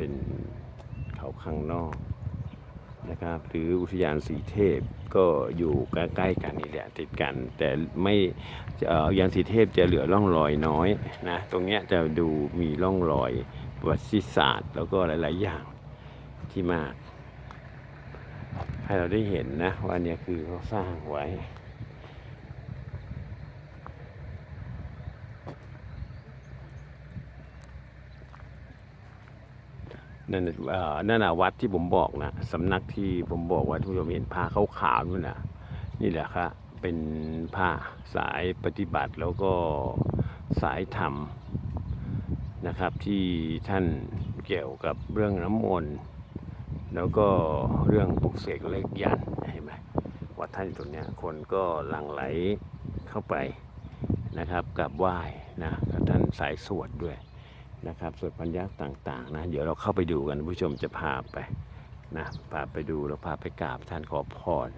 เป็นเขาข้างนอกนะครับ หรืออุทยานสีเทพก็อยู่ใกล้ๆกันนี่แหละติดกัน แต่ไม่เอ่ออุทยานสีเทพจะเหลือร่องรอยน้อยนะตรงเนี้ยจะดูมีร่องรอยประวัติศาสตร์ แล้วก็หลาย ๆ อย่างที่มาก ให้เราได้เห็นนะว่าเนี่ยคือเขาสร้างไว้ นั่นน่ะเอ่อนั่นน่ะวัดที่ผมบอกนะสำนักที่ผมบอกว่าทุกผู้ชมเห็นผ้าขาวๆนู่นน่ะนี่แหละครับเป็นผ้าสายปฏิบัติแล้วก็สายธรรมนะครับที่ท่านเกี่ยวกับเรื่องน้ำมนต์แล้วก็เรื่องปลุกเสกเลขยันเห็นไหมวัดท่านตรงเนี้ยคนก็หลั่งไหลเข้าไปนะครับกับไหว้นะกับท่านสายสวดด้วย นะครับสวนพันยักษ์ต่างๆนะเดี๋ยวเราเข้าไปดูกันผู้ชมจะพาไปนะพาไปดูแล้วพาไปกราบท่านขอพร